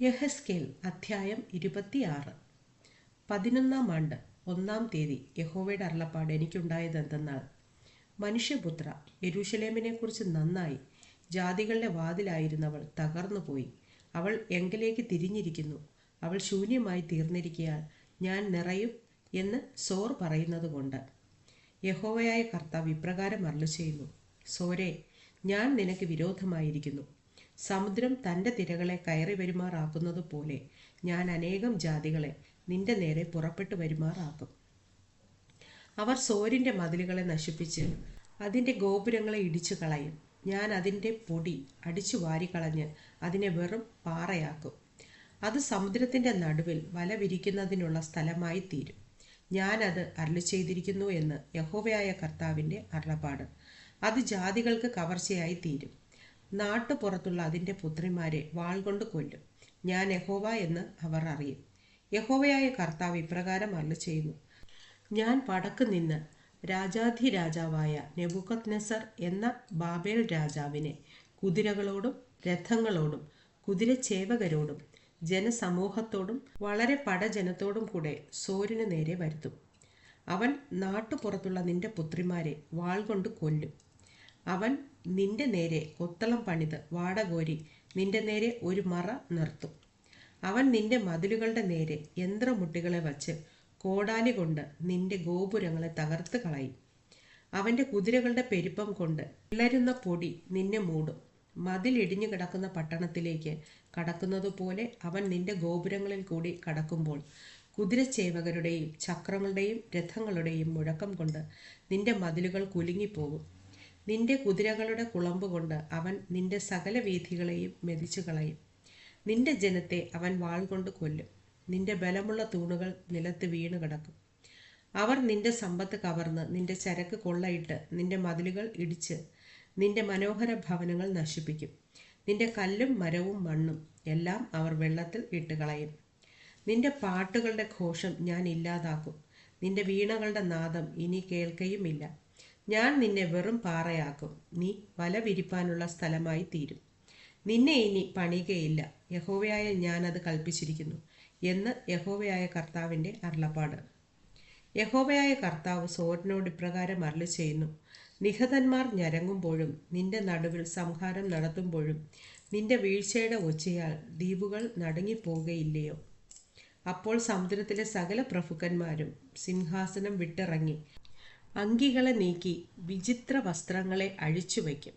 യഹസ്കേൽ അധ്യായം ഇരുപത്തിയാറ്. പതിനൊന്നാം ആണ്ട് ഒന്നാം തീയതി യഹോവയുടെ അരുളപ്പാട് എനിക്കുണ്ടായത് എന്തെന്നാൽ മനുഷ്യപുത്ര യരൂഷലേമിനെക്കുറിച്ച് നന്നായി ജാതികളുടെ വാതിലായിരുന്നവൾ തകർന്നുപോയി. അവൾ എങ്കിലേക്ക് തിരിഞ്ഞിരിക്കുന്നു. അവൾ ശൂന്യമായി തീർന്നിരിക്കയാൽ ഞാൻ നിറയും എന്ന് സോർ പറയുന്നത് കൊണ്ട് യഹോവയായ കർത്താവ് ഇപ്രകാരം അരുളു ചെയ്യുന്നു സോരെ ഞാൻ നിനക്ക് വിരോധമായിരിക്കുന്നു. സമുദ്രം തന്റെ തിരകളെ കയറി വരുമാറാക്കുന്നത് പോലെ ഞാൻ അനേകം ജാതികളെ നിന്റെ നേരെ പുറപ്പെട്ടു വരുമാറാക്കും. അവർ സോരിന്റെ മതിലുകളെ നശിപ്പിച്ച് അതിന്റെ ഗോപുരങ്ങളെ ഇടിച്ചു കളയും. ഞാൻ അതിന്റെ പൊടി അടിച്ചു വാരിക്കളഞ്ഞ് അതിനെ വെറും പാറയാക്കും. അത് സമുദ്രത്തിന്റെ നടുവിൽ വല വിരിക്കുന്നതിനുള്ള സ്ഥലമായി തീരും. ഞാനത് അരളി ചെയ്തിരിക്കുന്നു എന്ന് യഹോവയായ കർത്താവിന്റെ അരുളപ്പാട്. അത് ജാതികൾക്ക് കവർച്ചയായി തീരും. നാട്ടുപുറത്തുള്ള അതിന്റെ പുത്രിമാരെ വാൾ കൊണ്ട് കൊല്ലും. ഞാൻ യഹോവ എന്ന് അവർ അറിയും. യഹോവയായ കർത്താവ് ഇപ്രകാരം അല്ല ചെയ്യുന്നു ഞാൻ വടക്ക് നിന്ന് രാജാധിരാജാവായ നെബുക്കത് എന്ന ബാബേൽ രാജാവിനെ കുതിരകളോടും രഥങ്ങളോടും കുതിരച്ചേവകരോടും ജനസമൂഹത്തോടും വളരെ പടജനത്തോടും കൂടെ സോരിന് നേരെ വരുത്തും. അവൻ നാട്ടുപുറത്തുള്ള നിന്റെ പുത്രിമാരെ വാൾ കൊണ്ട് കൊല്ലും. അവൻ നിന്റെ നേരെ കൊത്തളം പണിത് വാടകോരി നിന്റെ നേരെ ഒരു മറ നിർത്തും. അവൻ നിന്റെ മതിലുകളുടെ നേരെ യന്ത്രമുട്ടികളെ വച്ച് കോടാലി കൊണ്ട് നിന്റെ ഗോപുരങ്ങളെ തകർത്ത് കളയും. അവന്റെ കുതിരകളുടെ പെരുപ്പം കൊണ്ട് ഇളരുന്ന പൊടി നിന്നെ മൂടും. മതിലിടിഞ്ഞു കിടക്കുന്ന പട്ടണത്തിലേക്ക് കടക്കുന്നതുപോലെ അവൻ നിന്റെ ഗോപുരങ്ങളിൽ കൂടി കടക്കുമ്പോൾ കുതിരച്ചേവകരുടെയും ചക്രങ്ങളുടെയും രഥങ്ങളുടെയും മുഴക്കം കൊണ്ട് നിന്റെ മതിലുകൾ കുലുങ്ങിപ്പോകും. നിന്റെ കുതിരകളുടെ കുളമ്പ് കൊണ്ട് അവൻ നിന്റെ സകല വീഥികളെയും മെതിച്ചു കളയും. നിന്റെ ജനത്തെ അവൻ വാൾ കൊണ്ട് കൊല്ലും. നിന്റെ ബലമുള്ള തൂണുകൾ നിലത്ത് വീണു കിടക്കും. അവർ നിന്റെ സമ്പത്ത് കവർന്ന് നിന്റെ ചരക്ക് കൊള്ളയിട്ട് നിന്റെ മതിലുകൾ ഇടിച്ച് നിന്റെ മനോഹര ഭവനങ്ങൾ നശിപ്പിക്കും. നിന്റെ കല്ലും മരവും മണ്ണും എല്ലാം അവർ വെള്ളത്തിൽ ഇട്ടുകളയും. നിന്റെ പാട്ടുകളുടെ ഘോഷം ഞാൻ ഇല്ലാതാക്കും. നിന്റെ വീണകളുടെ നാദം ഇനി കേൾക്കയുമില്ല. ഞാൻ നിന്നെ വെറും പാറയാക്കും. നീ വല വിരിപ്പാനുള്ള സ്ഥലമായി തീരും. നിന്നെ ഇനി പണിയുകയില്ല യഹോവയായ ഞാൻ അത് കൽപ്പിച്ചിരിക്കുന്നു എന്ന് യഹോവയായ കർത്താവിന്റെ അരുളപ്പാട്. യഹോവയായ കർത്താവ് സോറിനോട് ഇപ്രകാരം അരളി ചെയ്യുന്നു നിഹതന്മാർ ഞരങ്ങുമ്പോഴും നിന്റെ നടുവിൽ സംഹാരം നടത്തുമ്പോഴും നിന്റെ വീഴ്ചയുടെ ഒച്ചയാൽ ദ്വീപുകൾ നടുങ്ങിപ്പോകുകയില്ലയോ അപ്പോൾ സമുദ്രത്തിലെ സകല പ്രഭുക്കന്മാരും സിംഹാസനം വിട്ടിറങ്ങി അങ്കികളെ നീക്കി വിചിത്ര വസ്ത്രങ്ങളെ അഴിച്ചു വയ്ക്കും.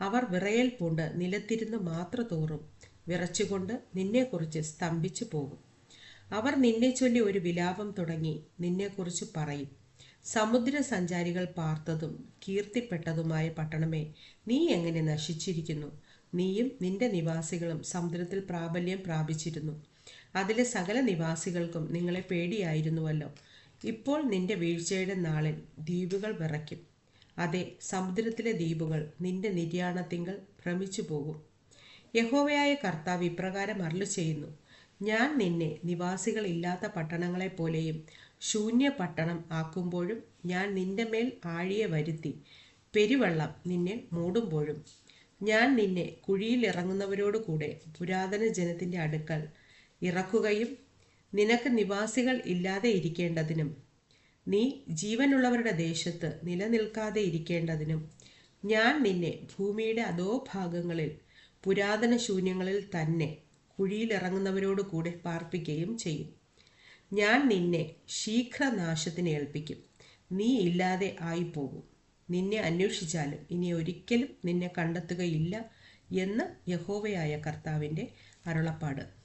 അവർ വിറയൽ പൂണ്ട് നിലത്തിരുന്ന് മാത്രതോറും വിറച്ചുകൊണ്ട് നിന്നെക്കുറിച്ച് സ്തംഭിച്ചു പോകും. അവർ നിന്നെ ചൊല്ലി ഒരു വിലാപം തുടങ്ങി നിന്നെക്കുറിച്ച് പറയും. സമുദ്ര സഞ്ചാരികൾ പാർത്തതും കീർത്തിപ്പെട്ടതുമായ പട്ടണമേ നീ എങ്ങനെ നശിച്ചിരിക്കുന്നു? നീയും നിന്റെ നിവാസികളും സമുദ്രത്തിൽ പ്രാബല്യം പ്രാപിച്ചിരുന്നു. അതിലെ സകല നിവാസികൾക്കും നിങ്ങളെ പേടിയായിരുന്നുവല്ലോ. ഇപ്പോൾ നിന്റെ വീഴ്ചയുടെ നാളിൽ ദ്വീപുകൾ വിറയ്ക്കും. അതെ സമുദ്രത്തിലെ ദ്വീപുകൾ നിന്റെ നിര്യാണത്തിങ്കൽ ഭ്രമിച്ചു പോകും യഹോവയായ കർത്താവ് ഇപ്രകാരം അരുളു ചെയ്യുന്നു ഞാൻ നിന്നെ നിവാസികളില്ലാത്ത പട്ടണങ്ങളെ പോലെയും ശൂന്യ പട്ടണം ആക്കുമ്പോഴും ഞാൻ നിന്റെ മേൽ ആഴിയെ വരുത്തി പെരുവെള്ളം നിന്നെ മൂടുമ്പോഴും. ഞാൻ നിന്നെ കുഴിയിൽ ഇറങ്ങുന്നവരോടുകൂടെ പുരാതന ജനത്തിന്റെ അടുക്കൽ ഇറക്കുകയും നിനക്ക് നിവാസികൾ ഇല്ലാതെ ഇരിക്കേണ്ടതിനും നീ ജീവനുള്ളവരുടെ ദേശത്ത് നിലനിൽക്കാതെ ഇരിക്കേണ്ടതിനും ഞാൻ നിന്നെ ഭൂമിയുടെ അതോ ഭാഗങ്ങളിൽ പുരാതന ശൂന്യങ്ങളിൽ തന്നെ കുഴിയിലിറങ്ങുന്നവരോട് കൂടെ പാർപ്പിക്കുകയും ചെയ്യും. ഞാൻ നിന്നെ ശീഘ്രനാശത്തിന് ഏൽപ്പിക്കും. നീ ഇല്ലാതെ ആയിപ്പോകും. നിന്നെ അന്വേഷിച്ചാലും ഇനി ഒരിക്കലും നിന്നെ കണ്ടെത്തുകയില്ല എന്ന് യഹോവയായ കർത്താവിന്റെ അരുളപ്പാട്.